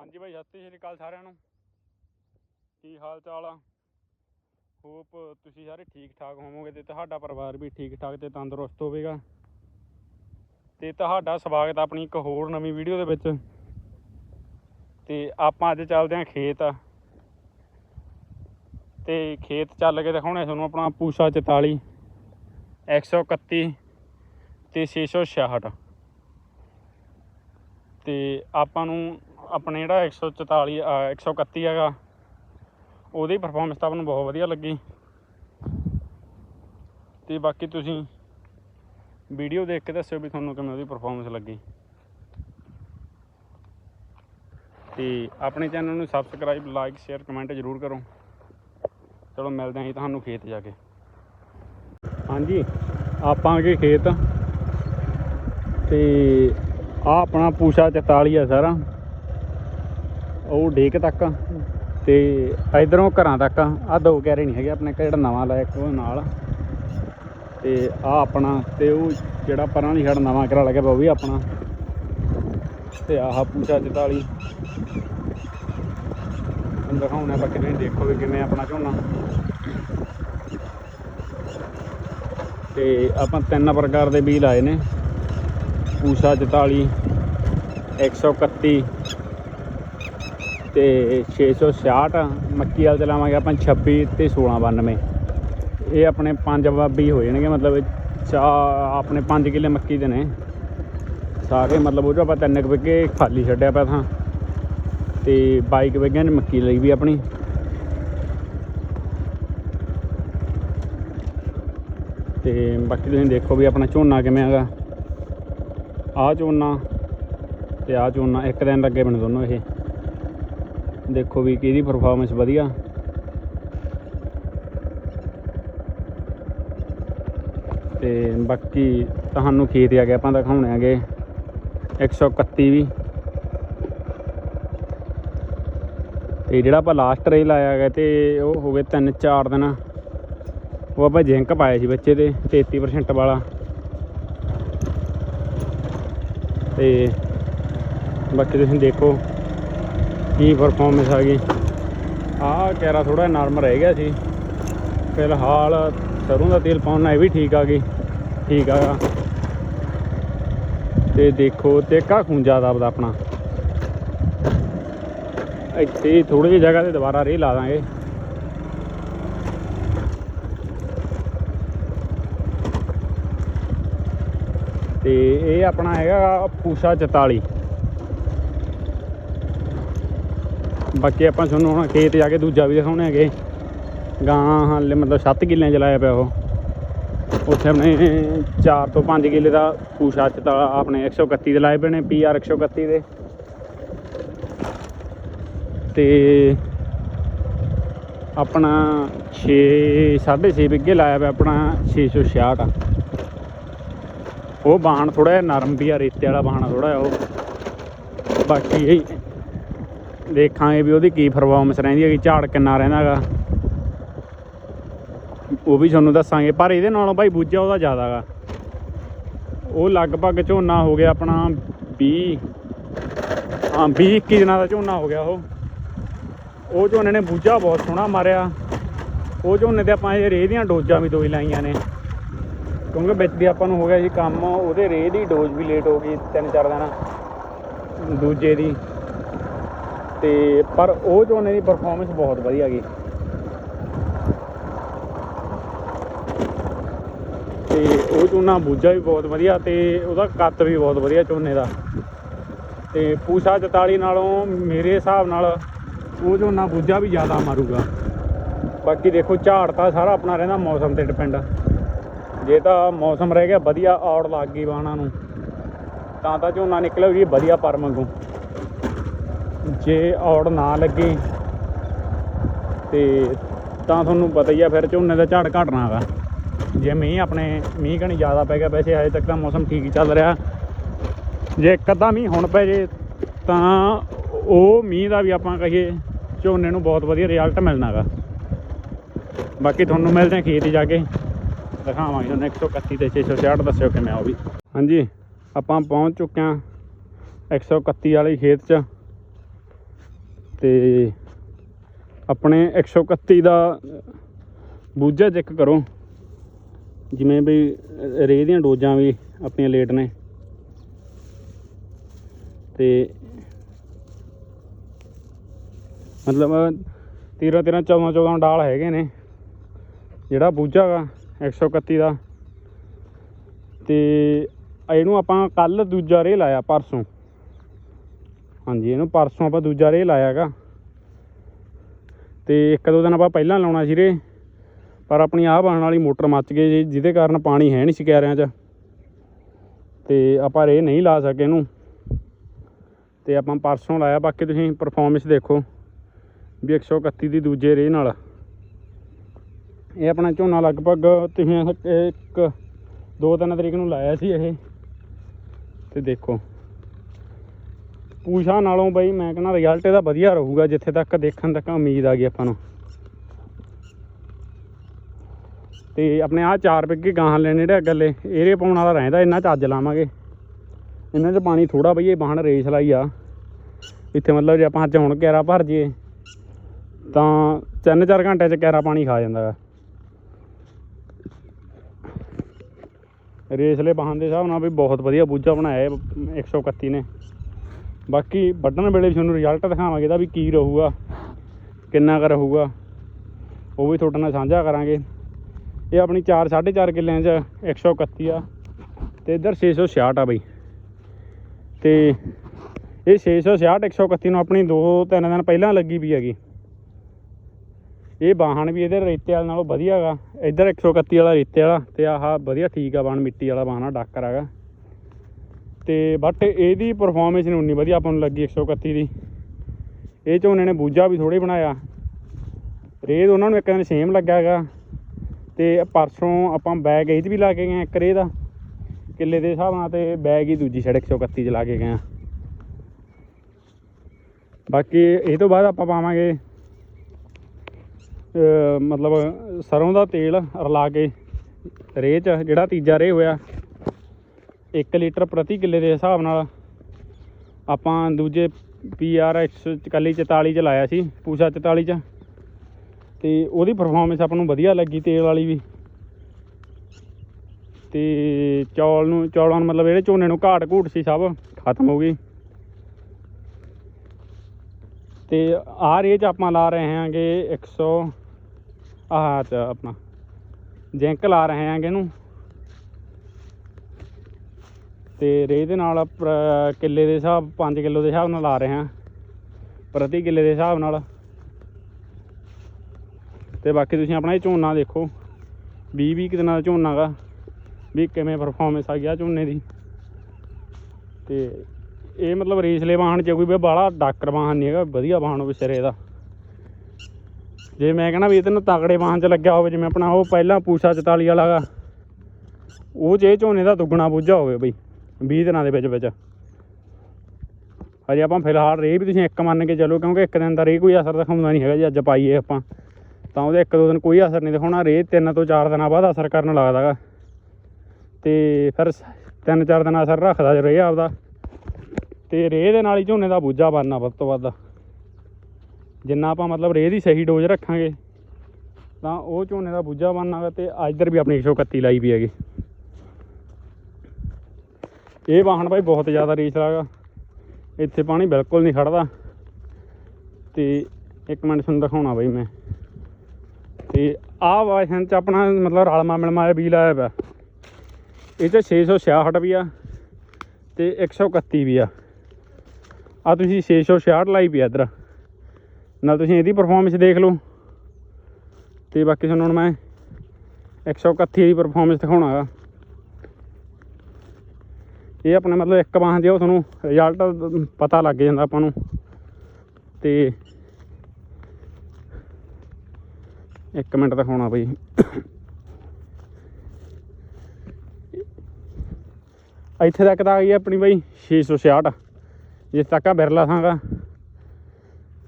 ਹਾਂਜੀ ਬਾਈ, ਸਤਿ ਸ਼੍ਰੀ ਅਕਾਲ ਸਾਰਿਆਂ ਨੂੰ। ਕੀ ਹਾਲ ਚਾਲ ਆ? ਹੋਪ ਤੁਸੀਂ ਸਾਰੇ ਠੀਕ ਠਾਕ ਹੋਵੋਗੇ ਤੇ ਤੁਹਾਡਾ ਪਰਿਵਾਰ ਵੀ ਠੀਕ ਠਾਕ ਤੇ ਤੰਦਰੁਸਤ ਹੋਵੇਗਾ। ਤੇ ਤੁਹਾਡਾ ਸਵਾਗਤ ਆਪਣੀ ਇੱਕ ਹੋਰ ਨਵੀਂ ਵੀਡੀਓ ਦੇ ਵਿੱਚ। ਤੇ ਆਪਾਂ ਅੱਜ ਚੱਲਦੇ ਹਾਂ ਖੇਤ। ਤੇ ਖੇਤ ਚੱਲ ਕੇ ਦਿਖਾਉਣੇ ਤੁਹਾਨੂੰ ਆਪਣਾ ਪੂਸਾ 44 131 ਤੇ 666 ਤੇ ਆਪਾਂ ਨੂੰ ਆਪਣੇ ਜਿਹੜਾ 144 ਅ, 131 ਹੈਗਾ ਉਹਦੀ ਪਰਫਾਰਮੈਂਸ ਤਾਂ ਆਪਾਂ ਨੂੰ ਬਹੁਤ ਵਧੀਆ ਲੱਗੀ। ਤੇ ਬਾਕੀ ਤੁਸੀਂ ਵੀਡੀਓ ਦੇਖ ਕੇ ਦੱਸਿਓ ਵੀ ਤੁਹਾਨੂੰ ਕਿਵੇਂ ਉਹਦੀ ਪਰਫਾਰਮੈਂਸ ਲੱਗੀ। ਤੇ ਆਪਣੇ ਚੈਨਲ ਨੂੰ ਸਬਸਕ੍ਰਾਈਬ ਲਾਈਕ ਸ਼ੇਅਰ ਕਮੈਂਟ ਜ਼ਰੂਰ ਕਰੋ। ਚਲੋ ਮਿਲਦੇ ਹਾਂ ਜੀ ਤੁਹਾਨੂੰ ਖੇਤ ਜਾ ਕੇ। ਹਾਂਜੀ ਆਪਾਂ ਆ ਗਏ ਖੇਤ। ਤੇ ਆ ਆਪਣਾ ਪੂਸ਼ਾ 44 ਆ ਸਾਰਾ। ਉਹ ਡੇਕ ਤੱਕ ਤੇ ਇਧਰੋਂ ਘਰਾਂ ਤੱਕ ਆ। ਦੋ ਕੈਰੇ ਨਹੀਂ ਹੈਗੇ, ਆਪਣੇ ਘਰ ਜਿਹੜਾ ਨਵਾਂ ਲਾਇਆ ਇੱਕ ਉਹ ਨਾਲ। ਤੇ ਆ ਆਪਣਾ ਤੇ ਉਹ ਜਿਹੜਾ ਪਰਾਂ ਦੀ ਸਾਡਾ ਨਵਾਂ ਕਰਾ ਲੱਗਿਆ ਉਹ ਵੀ ਆਪਣਾ। ਤੇ ਆਹ ਪੂਸ਼ਾ 44 ਦਿਖਾਉਣਾ ਬਾਕੀ ਤੁਸੀਂ ਦੇਖੋ ਵੀ ਕਿਵੇਂ ਆਪਣਾ ਝੋਨਾ। ਤੇ ਆਪਾਂ ਤਿੰਨ ਪ੍ਰਕਾਰ ਦੇ ਬੀਜ ਲਾਏ ਨੇ। ਪੂਸ਼ਾ 44 131 ਤੇ 666 ਮੱਕੀ ਵਾਲ ਚਲਾਵਾਂਗੇ ਆਪਾਂ 26 ਤੇ 1692 ਇਹ ਆਪਣੇ ਪੰਜ ਬਾਬੀ ਹੋ ਜਾਣਗੇ, ਮਤਲਬ ਚਾ ਆਪਣੇ 5 ਕਿੱਲੇ ਮੱਕੀ ਦੇ ਨੇ। ਸਾਰੇ ਮਤਲਬ ਉਹ 'ਚੋਂ ਆਪਾਂ ਤਿੰਨ ਕੁ ਵਿਗੇ ਖਾਲੀ ਛੱਡਿਆ ਪਿਆ ਥਾਂ। ਤੇ 22 ਕੁ ਵਿਗਿਆਂ ਨੇ ਮੱਕੀ ਲਈ ਵੀ ਆਪਣੀ। ਤੇ ਬਾਕੀ ਤੁਸੀਂ ਦੇਖੋ ਵੀ ਆਪਣਾ ਝੋਨਾ ਕਿਵੇਂ ਹੈਗਾ। ਆਹ ਝੋਨਾ ਤੇ ਆਹ ਝੋਨਾ, ਇੱਕ ਦਿਨ ਲੱਗੇ ਬਣੇ ਦੋਨੋਂ ਇਹ। ਦੇਖੋ ਵੀ ਕਿਹਦੀ ਪਰਫਾਰਮੈਂਸ ਵਧੀਆ। ਤੇ ਬਾਕੀ ਤੁਹਾਨੂੰ ਖੇਤ ਆ ਕੇ ਆਪਾਂ ਦਿਖਾਉਣੇ ਆਗੇ 131 ਵੀ। ਤੇ ਜਿਹੜਾ ਆਪਾਂ ਲਾਸਟ ਰੇ ਲਾਇਆ ਗਿਆ ਤੇ ਉਹ ਹੋ ਗਏ 3-4 ਦਿਨ। ਉਹ ਆਪਾਂ ਜਿੰਕ ਪਾਇਆ ਸੀ ਬੱਚੇ ਤੇ 33% ਵਾਲਾ। ਤੇ ਬਾਕੀ ਤੁਸੀਂ ਦੇਖੋ ਕੀ ਪਰਫਾਰਮੈਂਸ ਆ ਗਈ? ਆਹ ਕੈਰਾ ਥੋੜਾ ਨਰਮ ਰਹਿ ਗਿਆ ਸੀ। ਫਿਲਹਾਲ ਸਰੋਂ ਦਾ ਤੇਲ ਪਾਉਣ ਨਾਲ ਇਹ ਵੀ ਠੀਕ ਆ ਗਈ। ਠੀਕ ਆਗਾ ਤੇ ਦੇਖੋ ਤੇ ਕਾ ਖੂਨ ਜ਼ਿਆਦਾ ਆਪਦਾ ਆਪਣਾ। ਇੱਥੇ ਥੋੜੀ ਜਿਹੀ ਜਗ੍ਹਾ ਤੇ ਦੁਬਾਰਾ ਰੇ ਲਾ ਦਾਂਗੇ। ਤੇ ਇਹ ਆਪਣਾ ਹੈਗਾ ਪੂਸ਼ਾ 44 ਬਾਕੀ ਆਪਾਂ ਤੁਹਾਨੂੰ ਹੁਣ ਖੇਤ ਜਾ ਕੇ ਦੂਜਾ ਵੀ ਦਿਖਾਉਣੇ ਹੈਗੇ। ਗਾਂ ਹਾਲੇ ਮਤਲਬ 7 ਕਿੱਲਿਆਂ ਚ ਲਾਇਆ ਪਿਆ ਉਹ। ਉੱਥੇ ਆਪਣੇ 4 ਤੋਂ 5 ਕਿੱਲੇ ਦਾ ਪੂਸ਼ਾ ਚ ਤਾਂ ਆਪਣੇ 131 ਦੇ ਲਾਏ ਪਏ ਨੇ ਪੀਆਰ 131 ਦੇ। ਤੇ ਆਪਣਾ 6 6.5 ਵਿਗੇ ਲਾਇਆ ਪਿਆ ਆਪਣਾ 666 ਉਹ ਬਾਹਣ ਥੋੜਾ ਜਿਹਾ ਨਰਮ ਵੀ ਆ, ਰੇਤੇ ਵਾਲਾ ਬਾਹਣਾ ਥੋੜਾ ਜਿਹਾ ਉਹ। ਬਾਕੀ ਇਹ ਦੇਖਾਂਗੇ ਵੀ ਉਹਦੀ ਕੀ ਪਰਫਾਰਮੈਂਸ ਰਹਿੰਦੀ ਹੈਗੀ, ਝਾੜ ਕਿੰਨਾ ਰਹਿੰਦਾਗਾ ਉਹ ਵੀ ਤੁਹਾਨੂੰ ਦੱਸਾਂਗੇ, ਪਰ ਇਹਦੇ ਨਾਲੋਂ ਭਾਈ ਬੂਝਾ ਉਹਦਾ ਜ਼ਿਆਦਾ ਗਾ ਉਹ ਲਗਭਗ ਝੋਨਾ ਹੋ ਗਿਆ ਆਪਣਾ 20 ਹਾਂ 20 21 ਦਿਨਾਂ ਦਾ ਝੋਨਾ ਹੋ ਗਿਆ ਉਹ। ਉਹ ਝੋਨੇ ਨੇ ਬੂਝਾ ਬਹੁਤ ਸੋਹਣਾ ਮਾਰਿਆ। ਉਹ ਝੋਨੇ ਤੇ ਆਪਾਂ ਇਹ ਰੇਹ ਦੀਆਂ ਡੋਜ਼ਾਂ ਵੀ ਦੋ ਹੀ ਲਾਈਆਂ ਨੇ। ਕਿਉਂਕਿ ਵਿੱਚ ਦੀ ਆਪਾਂ ਨੂੰ ਹੋ ਗਿਆ ਜੀ ਕੰਮ, ਉਹਦੇ ਰੇਹ ਦੀ ਡੋਜ਼ ਵੀ ਲੇਟ ਹੋ ਗਈ ਤਿੰਨ ਚਾਰ ਦਿਨ। ਦੂਜੇ ਦੀ ਤੇ ਪਰ ਉਹ ਝੋਨੇ ਦੀ ਪਰਫਾਰਮੈਂਸ ਬਹੁਤ ਵਧੀਆ ਗਈ ਤੇ ਉਹ ਝੋਨਾ ਬੂਝਾ ਵੀ ਬਹੁਤ ਵਧੀਆ ਤੇ ਉਹਦਾ ਕੱਤ ਵੀ ਬਹੁਤ ਵਧੀਆ ਝੋਨੇ ਦਾ। ਤੇ ਪੂਸਾ 44 ਨਾਲੋਂ ਮੇਰੇ ਹਿਸਾਬ ਨਾਲ ਉਹ ਝੋਨਾ ਬੂਝਾ ਵੀ ਜ਼ਿਆਦਾ ਮਾਰੂਗਾ। ਬਾਕੀ ਦੇਖੋ ਝਾੜ ਤਾਂ ਸਾਰਾ ਆਪਣਾ ਰਹਿੰਦਾ, ਮੌਸਮ ਤੇ ਡਿਪੈਂਡ ਜੇ ਤਾਂ ਮੌਸਮ ਰਹਿ ਗਿਆ, ਵਧੀਆ ਔੜ ਲੱਗ ਗਈ ਬਾਣਾ ਨੂੰ। ਤਾਂ ਤਾਂ ਝੋਨਾ ਨਿਕਲਿਆ ਜੀ ਵਧੀਆ ਪਰ ਮੰਗੂ ਜੇ ਔੜ ਨਾ ਲੱਗੇ ਤੇ ਤਾਂ ਤੁਹਾਨੂੰ ਪਤਾ ਹੀ ਆ ਫਿਰ ਝੋਨੇ ਦਾ ਝਾੜ ਘਟਣਾ ਹੈਗਾ ਜੇ ਮੀਂਹ ਆਪਣੇ ਮੀਂਹ ਕਣੀ ਜ਼ਿਆਦਾ ਪੈ ਗਿਆ, ਵੈਸੇ ਹਜੇ ਤੱਕ ਤਾਂ ਮੌਸਮ ਠੀਕ ਹੀ ਚੱਲ ਰਿਹਾ। ਜੇ ਇੱਕ ਅੱਧਾ ਮੀਂਹ ਹੁਣ ਪੈ ਜੇ, ਤਾਂ ਉਹ ਮੀਂਹ ਦਾ ਵੀ ਆਪਾਂ ਕਹੀਏ, ਝੋਨੇ ਨੂੰ ਬਹੁਤ ਵਧੀਆ ਰਿਜ਼ਲਟ ਮਿਲਣਾਗਾ ਬਾਕੀ ਤੁਹਾਨੂੰ ਮਿਲਦੇ ਹਾਂ ਖੇਤ ਜਾ ਕੇ। ਦਿਖਾਵਾਂਗੇ ਤੁਹਾਨੂੰ 131 ਤੇ 666 ਦੱਸਿਓ ਕਿਵੇਂ ਆ ਉਹ ਵੀ। ਹਾਂਜੀ, ਆਪਾਂ ਪਹੁੰਚ ਚੁੱਕੇ ਹਾਂ 131 ਵਾਲੇ ਖੇਤ 'ਚ। ਤੇ ਆਪਣੇ 131 ਦਾ ਬੂਝਾ ਚੈੱਕ ਕਰੋ। ਜਿਵੇਂ ਵੀ ਰੇਹ ਦੀਆਂ ਡੋਜ਼ਾਂ ਵੀ ਆਪਣੀਆਂ ਲੇਟ ਨੇ। ਤੇ ਮਤਲਬ 13 13 14 14 ਡਾਲ ਹੈਗੇ ਨੇ। ਜਿਹੜਾ ਬੂਝਾ ਗਾ 131 ਦਾ। ਤੇ ਇਹਨੂੰ ਆਪਾਂ ਕੱਲ ਦੂਜਾ ਰੇ ਲਾਇਆ, ਪਰਸੋਂ। ਹਾਂਜੀ, ਇਹਨੂੰ ਪਰਸੋਂ ਆਪਾਂ ਦੂਜਾ ਰੇ ਲਾਇਆਗਾ ਤੇ ਇੱਕ ਦੋ ਦਿਨ ਆਪਾਂ ਪਹਿਲਾਂ ਲਾਉਣਾ ਸੀ ਰੇ ਪਰ ਆਪਣੀ ਆਹ ਬਣਨ ਵਾਲੀ ਮੋਟਰ ਮੱਚ ਗਈ ਜੀ, ਜਿਹਦੇ ਕਾਰਨ ਪਾਣੀ ਹੈ ਨਹੀਂ ਸੀ ਕਿਆਰਿਆਂ 'ਚ। ਤੇ ਆਪਾਂ ਰੇ ਨਹੀਂ ਲਾ ਸਕੇ ਇਹਨੂੰ। ਤੇ ਆਪਾਂ ਪਰਸੋਂ ਲਾਇਆ, ਬਾਕੀ ਤੁਸੀਂ ਪਰਫਾਰਮੈਂਸ ਦੇਖੋ ਵੀ 131 ਦੀ ਦੂਜੇ ਰੇ ਨਾਲ। ਇਹ ਆਪਣਾ ਝੋਨਾ ਲਗਭਗ ਤੁਸੀਂ ਇੱਕ ਦੋ ਤਿੰਨ ਤਰੀਕ ਨੂੰ ਲਾਇਆ ਸੀ ਇਹ। ਤੇ ਦੇਖੋ। ਪੂਸ਼ਾ ਨਾਲੋਂ ਬਈ ਮੈਂ ਕਹਿੰਦਾ ਰਿਜ਼ਲਟ ਇਹਦਾ ਵਧੀਆ ਰਹੂਗਾ, ਜਿੱਥੇ ਤੱਕ ਦੇਖਣ ਤੱਕ ਉਮੀਦ ਆ ਗਈ ਆਪਾਂ ਨੂੰ। ਤੇ ਆਪਣੇ ਆ ਚਾਰ ਪਿੱਕੇ ਗਾਹਾਂ ਲੈਣੇ ਜਿਹੜੇ ਅਗਲੇ ਏਰੇ ਪਾਉਣ ਵਾਲਾ ਰਹਿੰਦਾ, ਇਹਨਾਂ ਚ ਅੱਜ ਲਾਵਾਂਗੇ। ਇਹਨਾਂ 'ਚ ਪਾਣੀ ਥੋੜਾ ਬਈ, ਇਹ ਬਾਹਣ ਰੇਸ ਲਾਈ ਆ। ਇੱਥੇ ਮਤਲਬ ਜੇ ਆਪਾਂ ਅੱਜ ਹੁਣ ਕੈਰਾ ਭਰ ਜੀਏ ਤਾਂ 3-4 ਘੰਟੇ ਚ ਕੈਰਾ ਪਾਣੀ ਖਾ ਜਾਂਦਾ ਗਾ ਰੇਸਲੇ ਬਾਹਨ ਦੇ ਹਿਸਾਬ ਨਾਲ ਵੀ ਬਹੁਤ ਵਧੀਆ ਬੂਝਾ ਬਣਾਇਆ ਇਹ 131 ਨੇ। ਬਾਕੀ ਵੱਢਣ ਵੇਲੇ ਵੀ ਤੁਹਾਨੂੰ ਰਿਜ਼ਲਟ ਦਿਖਾਵਾਂਗੇ ਇਹਦਾ ਵੀ ਕੀ ਰਹੂਗਾ, ਕਿੰਨਾ ਕੁ ਰਹੂਗਾ, ਉਹ ਵੀ ਤੁਹਾਡੇ ਨਾਲ ਸਾਂਝਾ ਕਰਾਂਗੇ। ਇਹ ਆਪਣੀ 4 4.5 ਕਿੱਲਿਆਂ 'ਚ 131 ਆ ਤੇ ਇੱਧਰ 666 ਆ ਬਈ। ਤੇ ਇਹ 666 131 ਨੂੰ ਆਪਣੀ 2 3 ਦਿਨ ਪਹਿਲਾਂ ਲੱਗੀ ਵੀ ਹੈਗੀ। ਇਹ ਬਾਹਣ ਵੀ ਇਹਦੇ ਰੇਤੇ ਵਾਲੇ ਨਾਲੋਂ ਵਧੀਆ ਹੈਗਾ ਇੱਧਰ 131 ਵਾਲਾ ਰੇਤੇ ਵਾਲਾ ਤੇ ਆਹ ਵਧੀਆ ਠੀਕ ਆ ਬਾਹਣ ਮਿੱਟੀ ਵਾਲਾ ਬਾਹਣ ਆ, ਡਾਕਰ ਹੈਗਾ। ਤੇ ਬਟ ਇਹਦੀ ਪਰਫਾਰਮੈਂਸ ਨਹੀਂ ਉਨੀ ਵਧੀਆ ਆਪਾਂ ਨੂੰ ਲੱਗੀ 131 ਦੀ। ਇਹ 'ਚ ਉਹਨਾਂ ਨੇ ਬੂਝਾ ਵੀ ਥੋੜੇ ਬਣਾਇਆ। ਰੇਤ ਉਹਨਾਂ ਨੂੰ ਇੱਕ ਦਿਨ ਸੇਮ ਲੱਗਾ ਹੈਗਾ। ਤੇ ਪਰਸੋਂ ਆਪਾਂ ਬੈਗ ਇਹ 'ਚ ਵੀ ਲਾ ਕੇ ਗਏ ਇੱਕ ਰੇ ਦਾ। ਕਿੱਲੇ ਦੇ ਹਿਸਾਬ ਨਾਲ ਤੇ ਬੈਗ ਹੀ ਦੂਜੀ ਸਾਈਡ 131 ਚ ਲਾ ਕੇ ਗਏ ਆ ਬਾਕੀ ਇਹ ਤੋਂ ਬਾਅਦ ਆਪਾਂ ਪਾਵਾਂਗੇ ਮਤਲਬ ਸਰੋਂ ਦਾ ਤੇਲ ਰਲਾ ਕੇ। ਰੇਹ ਚ ਜਿਹੜਾ ਤੀਜਾ ਰੇਹ ਹੋਇਆ 1 ਲੀਟਰ ਪ੍ਰਤੀ ਕਿੱਲੇ ਦੇ ਹਿਸਾਬ ਨਾਲ ਆਪਾਂ ਦੂਜੇ ਪੀਆਰ 141 44 ਚ ਲਾਇਆ ਸੀ, ਪੂਸ਼ਾ 44 ਚ। ਤੇ ਉਹਦੀ ਪਰਫਾਰਮੈਂਸ ਆਪਾਂ ਨੂੰ ਵਧੀਆ ਲੱਗੀ ਤੇਲ ਵਾਲੀ ਵੀ। ਤੇ ਚੌਲ ਨੂੰ, ਚੌਲਾਂ ਨੂੰ ਮਤਲਬ ਜਿਹੜੇ ਝੋਨੇ ਨੂੰ ਘਾਟ ਘੂਟ ਸੀ ਸਭ, ਖਤਮ ਹੋ ਗਈ। ਤੇ ਆਹ ਰੇਹ ਚ ਆਪਾਂ ਲਾ ਰਹੇ ਹਾਂਗੇ 100 ਆਹ ਚ ਆਪਣਾ ਜਿੰਕ ਲਾ ਰਹੇ ਹਾਂਗੇ ਇਹਨੂੰ। ਤੇ ਰੇਹ ਦੇ ਨਾਲ ਪ੍ਰ- ਕਿੱਲੇ ਦੇ ਹਿਸਾਬ 5 ਕਿਲੋ ਦੇ ਹਿਸਾਬ ਨਾਲ ਲਾ ਰਹੇ ਹਾਂ। ਪ੍ਰਤੀ ਕਿੱਲੇ ਦੇ ਹਿਸਾਬ ਨਾਲ। ਤੇ ਬਾਕੀ ਤੁਸੀਂ ਆਪਣਾ ਇਹ ਝੋਨਾ ਦੇਖੋ। 20 20 ਦਿਨਾਂ ਦਾ ਝੋਨਾ ਗਾ। ਵੀ ਕਿਵੇਂ ਪਰਫਾਰਮੈਂਸ ਆ ਗਿਆ ਝੋਨੇ ਦੀ। ਤੇ ਇਹ ਮਤਲਬ ਰੇਸਲੇ ਵਾਹਣ ਚ ਕੋਈ ਵੀ ਬਾਹਲਾ ਡਾਕਰ ਵਾਹਣ ਨਹੀਂ ਹੈਗਾ, ਵਧੀਆ ਵਾਹਣ ਹੋਵੇ ਸਿਰੇ ਦਾ। ਜੇ ਮੈਂ ਕਹਿੰਦਾ ਵੀ ਇਹ ਤੈਨੂੰ ਤਗੜੇ ਵਾਹਣ ਚ ਲੱਗਿਆ ਹੋਵੇ, ਜਿਵੇਂ ਆਪਣਾ ਉਹ ਪਹਿਲਾਂ ਪੂਸਾ 44 ਵਾਲਾ ਗਾ। ਉਹ ਜੇ ਝੋਨੇ ਦਾ ਦੁੱਗਣਾ ਬੂਝਾ ਹੋਵੇ ਬਈ। 20 ਦਿਨਾਂ ਦੇ ਵਿੱਚ ਵਿੱਚ। ਹਜੇ ਆਪਾਂ ਫਿਲਹਾਲ ਰੇ ਵੀ ਤੁਸੀਂ ਇੱਕ ਮੰਨ ਕੇ ਚੱਲੋ, ਕਿਉਂਕਿ ਇੱਕ ਦਿਨ ਦਾ ਰੇ ਕੋਈ ਅਸਰ ਦਿਖਾਉਂਦਾ ਨਹੀਂ ਹੈਗਾ ਜੀ, ਅੱਜ ਪਾਈਏ ਆਪਾਂ। ਤਾਂ ਉਹਦੇ ਇੱਕ ਦੋ ਦਿਨ ਕੋਈ ਅਸਰ ਨਹੀਂ ਦਿਖਾਉਣਾ ਰੇ ਤਿੰਨ ਤੋਂ ਚਾਰ ਦਿਨਾਂ ਬਾਅਦ ਅਸਰ ਕਰਨ ਲੱਗਦਾ ਗਾ। ਤੇ ਫਿਰ ਸ- ਤਿੰਨ ਚਾਰ ਦਿਨ ਅਸਰ ਰੱਖਦਾ ਜੇ ਰੇ ਆਪਦਾ। ਤੇ ਰੇ ਦੇ ਨਾਲ ਹੀ ਝੋਨੇ ਦਾ ਬੂਝਾ ਬਣਨਾ ਵੱਧ ਤੋਂ ਵੱਧ। ਜਿੰਨਾ ਆਪਾਂ ਮਤਲਬ ਰੇ ਦੀ ਸਹੀ ਡੋਜ਼ ਰੱਖਾਂਗੇ, ਤਾਂ ਉਹ ਝੋਨੇ ਦਾ ਬੂਝਾ ਬਣਨਾ ਗਾ ਤੇ ਇੱਧਰ ਵੀ ਆਪਣੀ 131 ਲਾਈ ਵੀ ਹੈਗੀ। ਇਹ ਵਾਹਣ ਭਾਈ ਬਹੁਤ ਜ਼ਿਆਦਾ ਰੇਸ ਲਾਗਾ ਇੱਥੇ ਪਾਣੀ ਬਿਲਕੁਲ ਨਹੀਂ ਖੜਦਾ। ਤੇ ਇੱਕ ਮਿੰਟ ਤੁਹਾਨੂੰ ਦਿਖਾਉਣਾ ਬਾਈ ਮੈਂ। ਤੇ ਆਹ ਵਾਹਨ ਚ ਆਪਣਾ ਮਤਲਬ ਰਲਮਾ ਮਿਲਮਾ ਜਿਹਾ ਬੀ ਲਾਇਆ ਪਿਆ। ਇਹ ਚ 666 ਵੀ ਆ ਤੇ 131 ਵੀ ਆ। ਆ ਤੁਸੀਂ 666 ਲਾਈ ਪਈ ਆ ਇੱਧਰ। ਨਾਲ ਤੁਸੀਂ ਇਹਦੀ ਪਰਫਾਰਮੈਂਸ ਦੇਖ ਲਓ। ਤੇ ਬਾਕੀ ਤੁਹਾਨੂੰ ਹੁਣ ਮੈਂ 131 ਦੀ ਪਰਫਾਰਮੈਂਸ ਦਿਖਾਉਣਾਗਾ ਇਹ ਆਪਣੇ ਮਤਲਬ ਇੱਕ ਬਾਹਾਂ ਦਿਓ ਤੁਹਾਨੂੰ ਰਿਜ਼ਲਟ ਪਤਾ ਲੱਗ ਜਾਂਦਾ ਆਪਾਂ ਨੂੰ। ਤੇ ਇੱਕ ਮਿੰਟ ਦਿਖਾਉਣਾ ਬਈ। ਇੱਥੇ ਤੱਕ ਤਾਂ ਆ ਗਈ ਆਪਣੀ ਬਈ 666 ਜਿਸ ਤੱਕ ਆ ਬਿਰਲਾ ਸਾਂਗਾ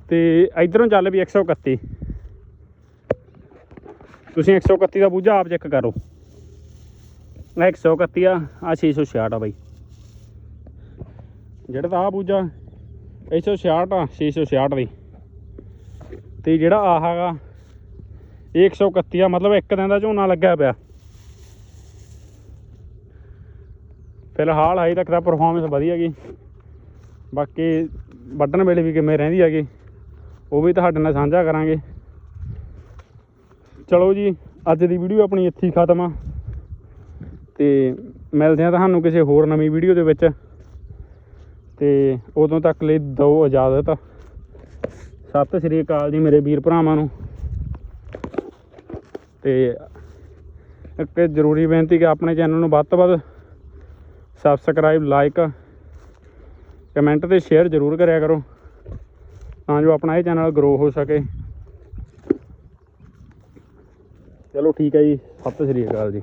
ਤੇ ਇਧਰੋਂ ਚੱਲ ਵੀ 131 ਤੁਸੀਂ 131 ਦਾ ਬੂਝਾ ਆਪ ਚੈੱਕ ਕਰੋ। ਇਹ 131 ਆ ਆ 666 ਆ ਬਾਈ। ਜਿਹੜਾ ਤਾਂ ਆ ਬੂਝਾ 166 ਆ 666 ਦੀ। ਤੇ ਜਿਹੜਾ ਆਹ ਹੈਗਾ ਇਹ 131 ਆ, ਮਤਲਬ ਇੱਕ ਦਿਨ ਦਾ ਝੋਨਾ ਲੱਗਿਆ ਪਿਆ। ਫਿਲਹਾਲ ਹਜੇ ਤੱਕ ਦਾ ਪਰਫਾਰਮੈਂਸ ਵਧੀਆ ਗਈ ਬਾਕੀ ਵੱਢਣ ਵੇਲੇ ਵੀ ਕਿਵੇਂ ਰਹਿੰਦੀ ਹੈਗੀ, ਉਹ ਵੀ ਤੁਹਾਡੇ ਨਾਲ ਸਾਂਝਾ ਕਰਾਂਗੇ। ਚਲੋ ਜੀ, ਅੱਜ ਦੀ ਵੀਡੀਓ ਆਪਣੀ ਇੱਥੇ ਹੀ ਖਤਮ ਆ। ਤੇ ਮਿਲਦੇ ਆ ਤੁਹਾਨੂੰ ਕਿਸੇ ਹੋਰ ਨਵੀਂ ਵੀਡੀਓ ਦੇ ਵਿੱਚ। ਤੇ ਉਦੋਂ ਤੱਕ ਲਈ ਦਿਓ ਇਜਾਜ਼ਤ। ਸਤਿ ਸ੍ਰੀ ਅਕਾਲ ਜੀ ਮੇਰੇ ਵੀਰ ਭਰਾਵਾਂ ਨੂੰ। ਤੇ ਇੱਕ ਜ਼ਰੂਰੀ ਬੇਨਤੀ ਕਿ ਆਪਣੇ ਚੈਨਲ ਨੂੰ ਵੱਧ ਤੋਂ ਵੱਧ ਸਬਸਕ੍ਰਾਈਬ ਲਾਈਕ ਕਮੈਂਟ ਤੇ ਸ਼ੇਅਰ ਜ਼ਰੂਰ ਕਰਿਆ ਕਰੋ, ਤਾਂ ਜੋ ਆਪਣਾ ਇਹ ਚੈਨਲ ਗਰੋ ਹੋ ਸਕੇ। ਚਲੋ ਠੀਕ ਹੈ ਜੀ, ਸਤਿ ਸ੍ਰੀ ਅਕਾਲ ਜੀ।